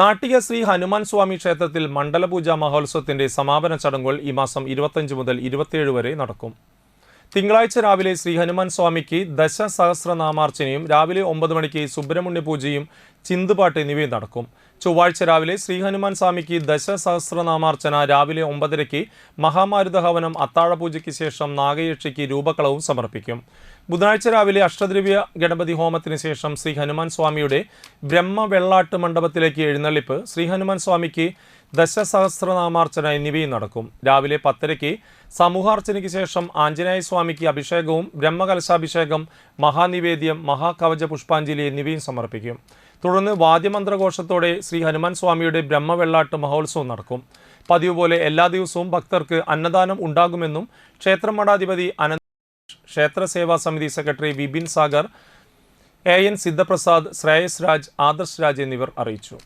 നാട്ടിക ശ്രീ ഹനുമാൻ സ്വാമി ക്ഷേത്രത്തിൽ മണ്ഡലപൂജ മഹോത്സവത്തിന്റെ സമാപന ചടങ്ങുകൾ ഈ മാസം ഇരുപത്തഞ്ച് മുതൽ ഇരുപത്തിയേഴ് വരെ നടക്കും. തിങ്കളാഴ്ച രാവിലെ ശ്രീ ഹനുമാൻ സ്വാമിക്ക് ദശസഹസ്രനാമാർച്ചനയും രാവിലെ ഒമ്പത് മണിക്ക് സുബ്രഹ്മണ്യ പൂജയും ചിന്തുപാട്ട് എന്നിവയും നടക്കും. ചൊവ്വാഴ്ച രാവിലെ ശ്രീ ഹനുമാൻ സ്വാമിക്ക് ദശസഹസ്രനാമാർച്ചന രാവിലെ ഒമ്പതരയ്ക്ക് മഹാമാരുത ഹവനം അത്താഴപൂജയ്ക്ക് ശേഷം നാഗയക്ഷിക്ക് രൂപക്കളവും സമർപ്പിക്കും. ബുധനാഴ്ച രാവിലെ അഷ്ടദ്രവ്യ ഗണപതി ഹോമത്തിന് ശേഷം ശ്രീ ഹനുമാൻ സ്വാമിയുടെ ബ്രഹ്മ വെള്ളാട്ട് മണ്ഡപത്തിലേക്ക് എഴുന്നള്ളിപ്പ് ശ്രീ ഹനുമാൻ സ്വാമിക്ക് ദശസഹസ്രനാമാർച്ചന എന്നിവയും നടക്കും. രാവിലെ പത്തരയ്ക്ക് സമൂഹാർച്ചനയ്ക്ക് ശേഷം ആഞ്ജനേയ സ്വാമിക്ക് അഭിഷേകവും ബ്രഹ്മകലശാഭിഷേകം മഹാനിവേദ്യം മഹാകവച പുഷ്പാഞ്ജലി എന്നിവയും സമർപ്പിക്കും. തുടർന്ന് വാദ്യമന്ത്രഘോഷത്തോടെ ശ്രീ ഹനുമാൻ സ്വാമിയുടെ ബ്രഹ്മവെള്ളാട്ട് മഹോത്സവം നടക്കും. പതിവ് പോലെ എല്ലാ ദിവസവും ഭക്തർക്ക് അന്നദാനം ഉണ്ടാകുമെന്നും ക്ഷേത്ര മഠാധിപതി Anantha Kshetra Seva Samiti secretary Vipin Sagar A N Siddhaprasad Shreyas Raj Adarsh Raj എന്നിവർ അറിയിച്ചു.